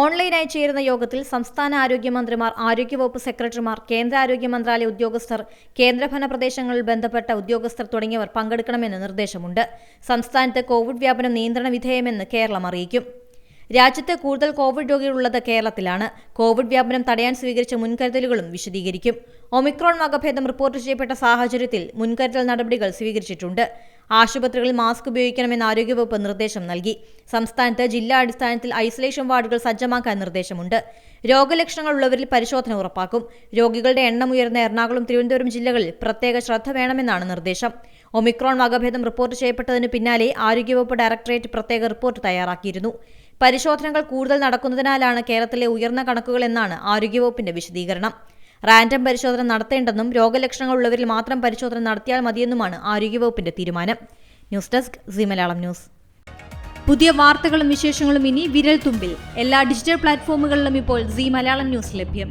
ഓൺലൈനായി ചേരുന്ന യോഗത്തിൽ സംസ്ഥാന ആരോഗ്യമന്ത്രിമാർ ആരോഗ്യവകുപ്പ് സെക്രട്ടറിമാർ കേന്ദ്ര ആരോഗ്യ മന്ത്രാലയ ഉദ്യോഗസ്ഥർ കേന്ദ്രഭരണ പ്രദേശങ്ങളിൽ ബന്ധപ്പെട്ട ഉദ്യോഗസ്ഥർ തുടങ്ങിയവർ പങ്കെടുക്കണമെന്ന് നിർദ്ദേശമുണ്ട്. സംസ്ഥാനത്ത് കോവിഡ് വ്യാപനം നിയന്ത്രണ വിധേയമെന്ന് കേരളം അറിയിക്കും. രാജ്യത്ത് കൂടുതൽ കോവിഡ് രോഗികളുള്ളത് കേരളത്തിലാണ്. കോവിഡ് വ്യാപനം തടയാൻ സ്വീകരിച്ച മുൻകരുതലുകളും വിശദീകരിക്കും. ഒമിക്രോൺ വകഭേദം റിപ്പോർട്ട് ചെയ്യപ്പെട്ട സാഹചര്യത്തിൽ മുൻകരുതൽ നടപടികൾ സ്വീകരിച്ചിട്ടുണ്ട്. ആശുപത്രികളിൽ മാസ്ക് ഉപയോഗിക്കണമെന്ന് ആരോഗ്യവകുപ്പ് നിർദ്ദേശം നൽകി. സംസ്ഥാനത്ത് ജില്ലാ അടിസ്ഥാനത്തിൽ ഐസൊലേഷൻ വാർഡുകൾ സജ്ജമാക്കാൻ നിർദ്ദേശമുണ്ട്. രോഗലക്ഷണങ്ങൾ ഉള്ളവരിൽ പരിശോധന ഉറപ്പാക്കും. രോഗികളുടെ എണ്ണം ഉയർന്ന എറണാകുളം തിരുവനന്തപുരം ജില്ലകളിൽ പ്രത്യേക ശ്രദ്ധ വേണമെന്നാണ് നിർദ്ദേശം. ഒമിക്രോൺ വകഭേദം റിപ്പോർട്ട് ചെയ്യപ്പെട്ടതിന് പിന്നാലെ ആരോഗ്യവകുപ്പ് ഡയറക്ടറേറ്റ് പ്രത്യേക റിപ്പോർട്ട് തയ്യാറാക്കിയിരുന്നു. പരിശോധനകൾ കൂടുതൽ നടക്കുന്നതിനാലാണ് കേരളത്തിലെ ഉയർന്ന കണക്കുകൾ എന്നാണ് ആരോഗ്യവകുപ്പിന്റെ വിശദീകരണം. റാൻഡം പരിശോധന നടത്തേണ്ടെന്നും രോഗലക്ഷണങ്ങൾ ഉള്ളവരിൽ മാത്രം പരിശോധന നടത്തിയാൽ മതിയെന്നുമാണ് ആരോഗ്യവകുപ്പിന്റെ തീരുമാനം. News desk C Malayalam news. പുതിയ വാർത്തകളും വിശേഷങ്ങളും ഇനി വിരൽ തുമ്പിൽ എല്ലാ ഡിജിറ്റൽ പ്ലാറ്റ്ഫോമുകളിലും ഇപ്പോൾ സി മലയാളം ന്യൂസ് ലഭ്യം.